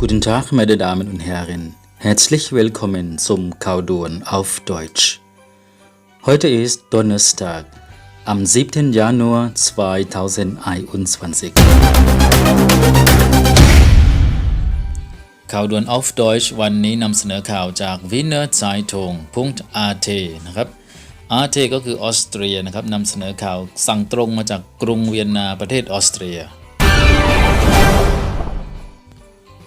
Guten Tag, meine Damen und Herren. Herzlich willkommen zum Kaudon auf Deutsch. Heute ist Donnerstag, am 7. Januar 2021. ข่าวด่วน auf Deutsch วันนี้นำเสนอข่าวจาก Wiener Zeitung .at นะครับ AT ก็คือออสเตรียนะครับนำเสนอข่าวสั่งตรงมาจากกรุงเวียนนาประเทศออสเตรีย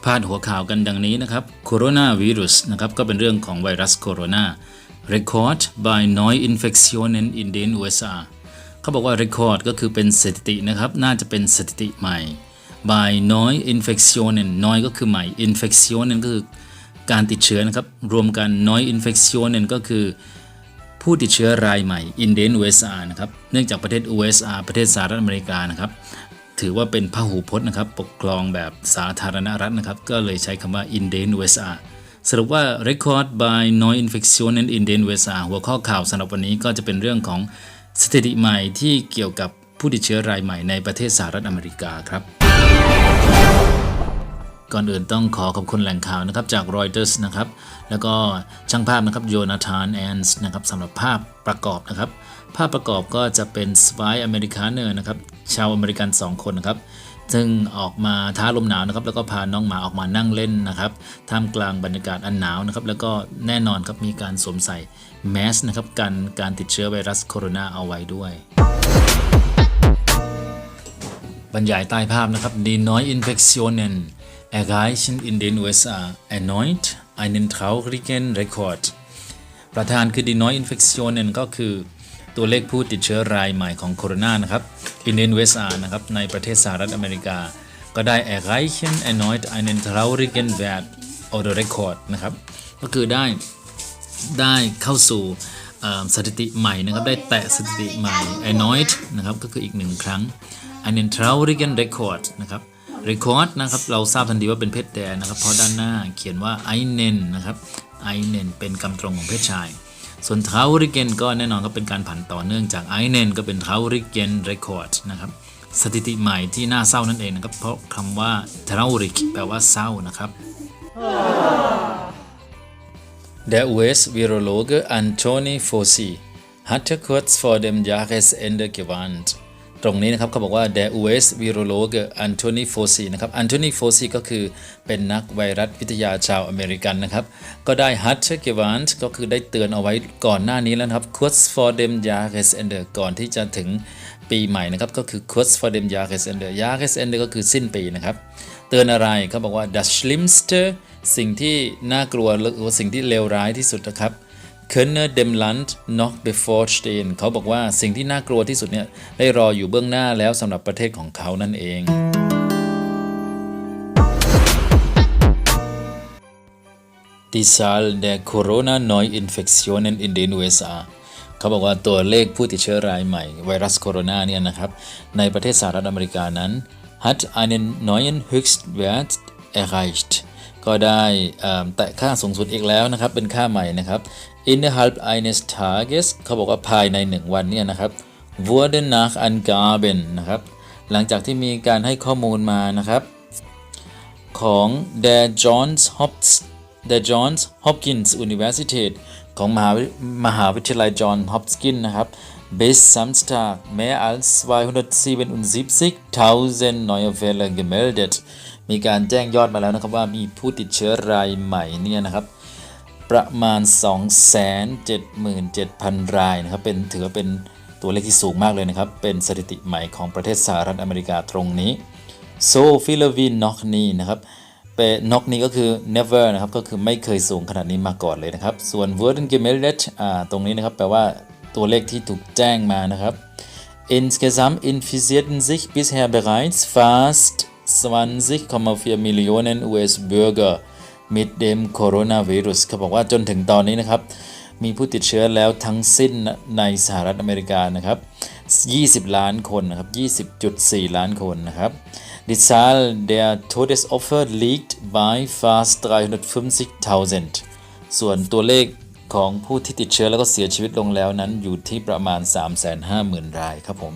พาดหัวข่าวกันดังนี้นะครับโคโรนาไวรุสนะครับก็เป็นเรื่องของไวรัสโคโรนา Record by Neu Infektionen in den USA เขาบอกว่า Record ก็คือเป็นสถิตินะครับ น่าจะเป็นสถิติใหม่ by Neu Infektionen Neu ก็คือใหม่ Infektionen ก็คือการติดเชื้อนะครับ รวมกัน Neu Infektionen ก็คือผู้ติดเชื้อรายใหม่ in den USA นะครับ เนื่องจากประเทศ USA ประเทศสหรัฐอเมริกานะครับ ถือว่าเป็นพหูพจน์นะครับ ปกครองแบบสาธารณรัฐนะครับ ก็เลยใช้คำว่า in den USA สรุปว่า record by Neu Infektionen in den USA หัวข้อข่าวสำหรับวันนี้ก็จะเป็นเรื่องของสถิติใหม่ที่เกี่ยวกับผู้ติดเชื้อรายใหม่ในประเทศสหรัฐอเมริกาครับ ก่อนอื่นต้องขอขอบคุณแหล่งข่าวนะครับจาก Reuters นะครับ แล้วก็ช่างภาพนะครับโยนาธานแอนส์นะครับสำหรับภาพประกอบนะครับ ภาพประกอบก็จะเป็นสไปอเมริกาเนอร์นะครับ ชาวอเมริกัน 2 คนนะครับซึ่งออกมาท้าลมหนาวนะครับ แล้วก็พาน้องหมาออกมานั่งเล่นนะครับท่ามกลางบรรยากาศอันหนาวนะครับ แล้วก็แน่นอนครับมีการสวมใส่แมสนะครับกันการติดเชื้อไวรัสโคโรนาเอาไว้ด้วย บรรยายใต้ภาพนะครับ Die Neuinfektionen erreichen in den USA erneut einen traurigen Rekord ประธานคือ die Neuinfektionen ก็คือตัวเลขผู้ติดเชื้อรายใหม่ของโคโรนานะครับอินเดนเวสอานะครับ ในประเทศสหรัฐอเมริกา ก็ได้ erreichen erneut einen traurigen Wert oder Record นะครับ ก็คือได้ได้เข้าสู่สถิติใหม่นะครับ ได้แตะสถิติใหม่ erneut นะครับ ก็คืออีกหนึ่งครั้ง einen traurigen Record นะครับ record นะครับเราทราบทันทีว่าเป็นเพศแดนนะครับ เพราะด้านหน้าเขียนว่า einen นะครับ einen เป็นคำตรงของเพศชาย ส่วน traurigen ก็แน่นอนก็เป็นการผันต่อเนื่องจาก einen ก็เป็น traurigen Rekord นะครับสถิติใหม่ที่น่าเศร้านั่นเองนะครับ เพราะคำว่า traurig แปลว่าเศร้านะครับ Der US-Virologe Anthony Fauci hatte kurz vor dem Jahresende gewarnt. ตรงนี้นะครับเขาบอกว่า der US-Virologe Anthony Fauci นะครับ Anthony Fauci ก็คือเป็นนักไวรัสวิทยาชาวอเมริกันนะครับ ก็ได้ hatte g e w a n t ก็คือได้เตือนเอาไว้ก่อนหน้านี้แล้วครับ kurz vor dem Jahresende ก่อนที่จะถึงปีใหม่นะครับ ก็คือ kurz vor dem Jahresende Jahresende ก็คือสิ้นปีนะครับ เตือนอะไรเขาบอกว่า das schlimmste สิ่งที่น่ากลัวหรือว่าสิ่งที่เลวร้ายที่สุดนะครับ könne dem Land noch bevorstehen เขาบอกว่าสิ่งที่น่ากลัวที่สุดเนี่ยได้รออยู่เบื้องหน้าแล้วสำหรับประเทศของเขานั่นเอง Die Zahl der Corona-Neuinfektionen in den USA เขาบอกว่าตัวเลขผู้ติดเชื้อรายใหม่ ไวรัสโคโรนาเนี่ยนะครับ ในประเทศสหรัฐอเมริกานั้น hat einen neuen Höchstwert erreicht ก็ได้แตะค่าสูงสุดอีกแล้วนะครับ เป็นค่าใหม่นะครับ innerhalb eines Tages เขาบอกว่าภายใน 1 วันเนี่ยนะครับ wurden nach Angaben นะครับ หลังจากที่มีการให้ข้อมูลมานะครับ ของ der Johns Hopkins der Johns Hopkins Universität ของมหาวิมหาวิทยาลัย John Hopkins นะครับ bis Samstag mehr als 277.000 neue Fälle gemeldet มีการแจ้งยอดมาแล้วนะครับว่ามีผู้ติดเชื้อรายใหม่เนี่ยนะครับ ประมาณ 277,000 รายนะครับเป็นถือว่าเป็นตัวเลขที่สูงมากเลยนะครับ เป็นสถิติใหม่ของประเทศสหรัฐอเมริกาตรงนี้ so f i l o v i n o c n i นะครับเป็น n o c n i ก็คือ never นะครับก็คือไม่เคยสูงขนาดนี้มาก่อนเลยนะครับ ส่วน wurden gemeldet อ่าตรงนี้นะครับแปลว่าตัวเลขที่ถูกแจ้งมานะครับ insgesamt infizierten sich bisher bereits fast 20,4 Millionen US-Bürger mit dem Coronavirus เขาบอกว่าจนถึงตอนนี้นะครับ มีผู้ติดเชื้อแล้วทั้งสิ้นในสหรัฐอเมริกานะครับ 20 ล้านคนนะครับ 20.4 ล้านคนนะครับ Die Zahl der Todesopfer liegt bei fast 350.000 ส่วนตัวเลขของผู้ที่ติดเชื้อแล้วก็เสียชีวิตลงแล้วนั้นอยู่ที่ประมาณ 350,000 รายครับผม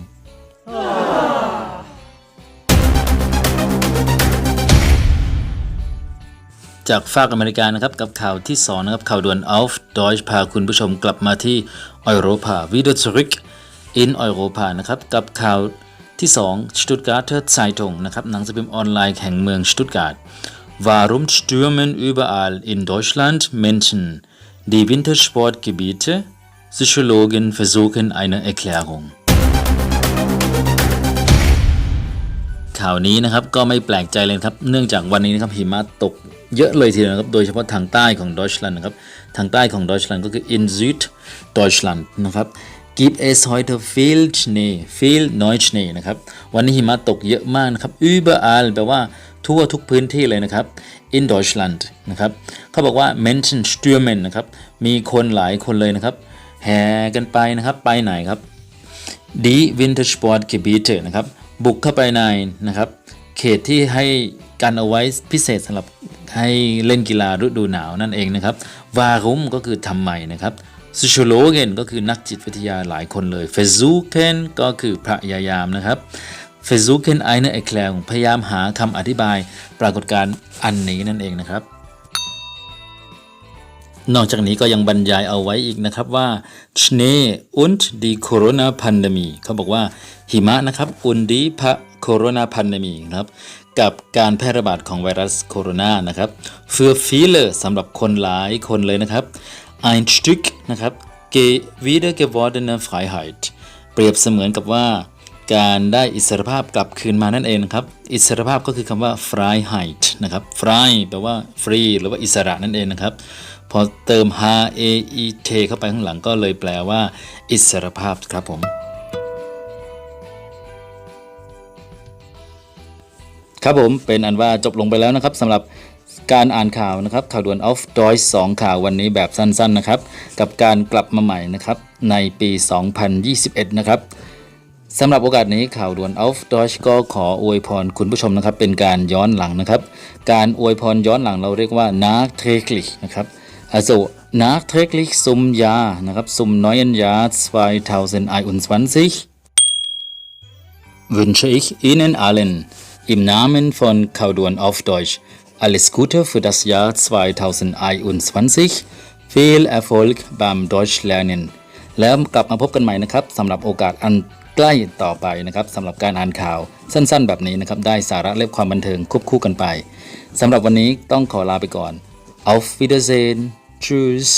จากฝากอเมริกานะครับกับข่าวที่สองนะครับข่าวด่วน auf Deutsch พาคุณผู้ชมกลับมาที่ Europa wieder zurück in Europa นะครับกับข่าวที่ 2 Stuttgarter Zeitung นะครับหนังสือพิมพ์ออนไลน์แห่งเมือง Stuttgart Warum stürmen überall in Deutschland Menschen die Wintersportgebiete Psychologen versuchen eine Erklärung ข่าวนี้นะครับก็ไม่แปลกใจเลยครับ เนื่องจากวันนี้นะครับหิมะตกเยอะเลยทีเดียวนะครับโดยเฉพาะทางใต้ของดอยชลันนะครับทางใต้ของดอยชลันก็คือ in Süd Deutschland นะครับ gibt es heute viel Schnee viel neu Schnee นะครับวันนี้หิมะตกเยอะมากนะครับ überall แปลว่าทั่วทุกพื้นที่เลยนะครับ in Deutschland นะครับเขาบอกว่า Menschen stürmen นะครับมีคนหลายคนเลยนะครับแห่กันไปนะครับไปไหนครับดีวินเทอร์สปอร์ตเ b บีเตนะครับ บุกเข้าไปในนะครับเขตที่ให้กันเอาไว้พิเศษสำหรับให้เล่นกีฬาฤดูหนาวนั่นเองนะครับวารุมก็คือทำไมนะครับซูชโลเกนก็คือนักจิตวิทยาหลายคนเลยเฟซูเคนก็คือพยายามนะครับเฟซูเคนไอเนอร์เอแคลงพยายามหาคำอธิบายปรากฏการณ์อันนี้นั่นเองนะครับ นอกจากนี้ก็ยังบรรยายเอาไว้อีกนะครับว่า Schnee und die Corona Pandemie เขาบอกว่าหิมะนะครับ und die Pa- Corona Pandemie นะครับกับการแพร่ระบาดของไวรัสโคโรนานะครับ für viele สำหรับคนหลายคนเลยนะครับ ein Stück นะครับ ge- wieder gewordene Freiheit เปรียบเสมือนกับว่า การได้อิสรภาพกลับคืนมานั่นเองนะครับ อิสรภาพก็คือคำว่า Freiheit นะครับ frei แปลว่า free หรือว่าอิสระนั่นเองนะครับ พอเติม h a e t เข้าไปข้างหลังก็เลยแปลว่า อิสรภาพครับผมครับผมเป็นอันว่าจบลงไปแล้วนะครับสำหรับการอ่านข่าวนะครับ ข่าวด่วน of Deutsch 2ข่าววันนี้แบบสั้นๆนะครับ กับการกลับมาใหม่นะครับ ในปี 2021 นะครับ สำหรับโอกาสนี้ข่าวด่วนออฟดอชก็ขออวยพรคุณผู้ชมนะครับ เป็นการย้อนหลังนะครับ การอวยพรย้อนหลังเราเรียกว่านาร์เทคลิกนะครับอาโซนาร์เทคลิกซุมยานะครับซุมน้อยนยา2021 wünsche ich Ihnen allen im Namen von Kaudon auf Deutsch alles Gute für das Jahr 2021 viel Erfolg beim Deutschlernen แล้วกลับมาพบกันใหม่นะครับสำหรับโอกาสอันใกล้ต่อไปนะครับสำหรับการอ่านข่าวสั้นๆ แบบนี้นะครับ ได้สาระเละความบันเทิงควบคู่กันไปสำหรับวันนี้ต้องขอลาไปก่อน Auf Wiedersehen Tschüss